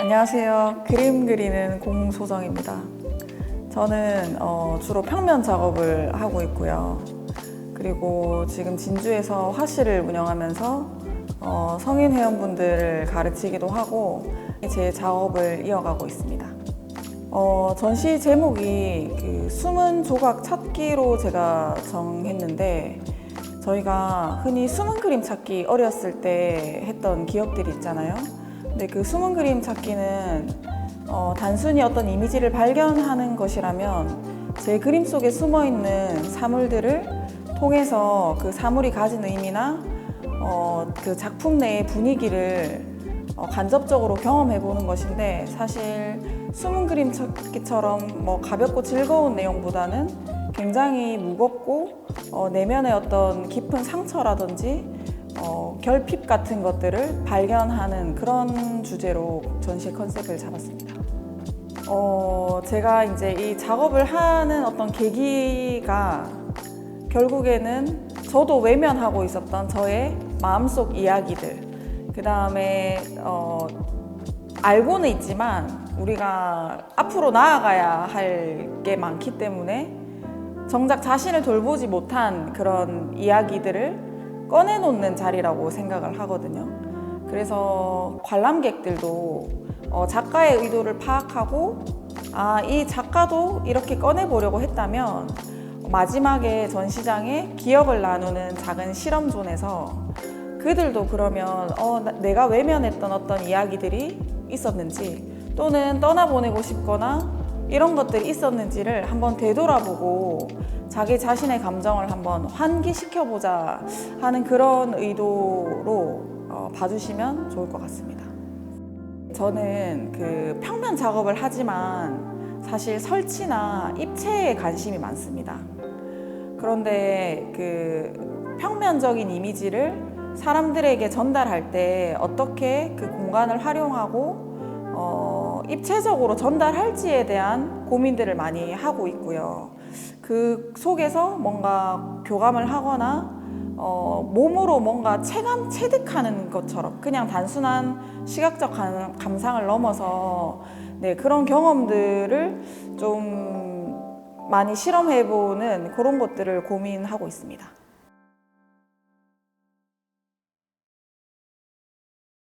안녕하세요. 그림 그리는 공소정입니다. 저는 어, 주로 평면 작업을 하고 있고요. 그리고 지금 진주에서 화실을 운영하면서 어, 성인 회원분들을 가르치기도 하고 제 작업을 이어가고 있습니다. 어, 전시 제목이 그 숨은 조각 찾기로 제가 정했는데 저희가 흔히 숨은 그림 찾기 어렸을 때 했던 기억들이 있잖아요. 근데 그 숨은 그림 찾기는 어, 단순히 어떤 이미지를 발견하는 것이라면 제 그림 속에 숨어 있는 사물들을 통해서 그 사물이 가진 의미나 어, 그 작품 내의 분위기를 어, 간접적으로 경험해 보는 것인데 사실 숨은 그림 찾기처럼 뭐 가볍고 즐거운 내용보다는 굉장히 무겁고 어, 내면의 어떤 깊은 상처라든지 어, 결핍 같은 것들을 발견하는 그런 주제로 전시 컨셉을 잡았습니다. 어, 제가 이제 이 작업을 하는 어떤 계기가 결국에는 저도 외면하고 있었던 저의 마음속 이야기들, 그 다음에 어, 알고는 있지만 우리가 앞으로 나아가야 할 게 많기 때문에 정작 자신을 돌보지 못한 그런 이야기들을 꺼내놓는 자리라고 생각을 하거든요. 그래서 관람객들도 어, 작가의 의도를 파악하고 아, 이 작가도 이렇게 꺼내보려고 했다면 마지막에 전시장에 기억을 나누는 작은 실험존에서 그들도 그러면 어, 나- 내가 외면했던 어떤 이야기들이 있었는지 또는 떠나보내고 싶거나 이런 것들이 있었는지를 한번 되돌아보고 자기 자신의 감정을 한번 환기시켜보자 하는 그런 의도로 어, 봐주시면 좋을 것 같습니다. 저는 그 평면 작업을 하지만 사실 설치나 입체에 관심이 많습니다. 그런데 그 평면적인 이미지를 사람들에게 전달할 때 어떻게 그 공간을 활용하고 어, 입체적으로 전달할지에 대한 고민들을 많이 하고 있고요. 그 속에서 뭔가 교감을 하거나 어, 몸으로 뭔가 체감, 체득하는 것처럼 그냥 단순한 시각적 감, 감상을 넘어서 네, 그런 경험들을 좀 많이 실험해보는 그런 것들을 고민하고 있습니다.